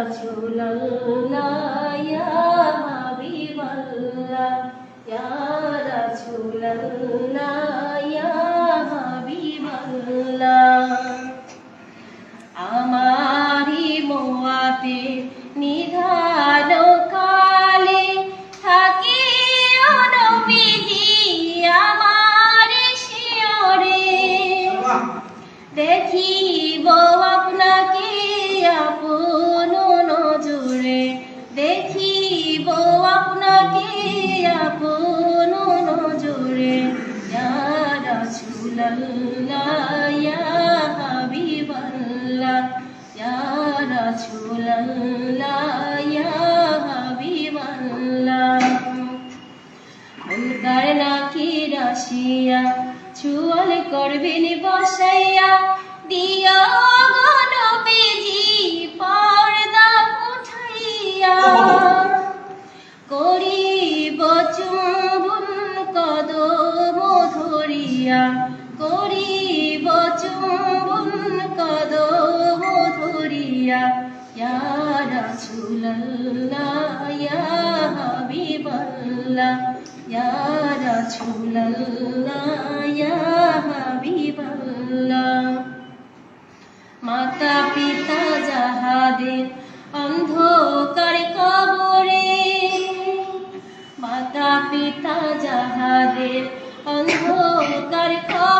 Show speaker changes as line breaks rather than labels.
রাসূলুল্লাহ ইয়া হাবিবাল্লাহ ইয়া রাসূলুল্লাহ ইয়া আমারি মোয়াতে আসিয়া চুয়াল করবেন বসাইয়া দিয়া গণ বেজি পর্দা উঠাইয়া। করিব চুম্বন কদম ধরিয়া, করিব চুম্বন কদম ধরিয়া ইয়া রাসূলুল্লাহ ইয়া হাবিবাল্লাহ ইয়া রাসূলুল্লাহ ইয়া হাবিবাল্লাহ মাতা পিতা যাহাদের অন্ধকার কবরে, মাতা পিতা যাহাদের অন্ধকার কবরে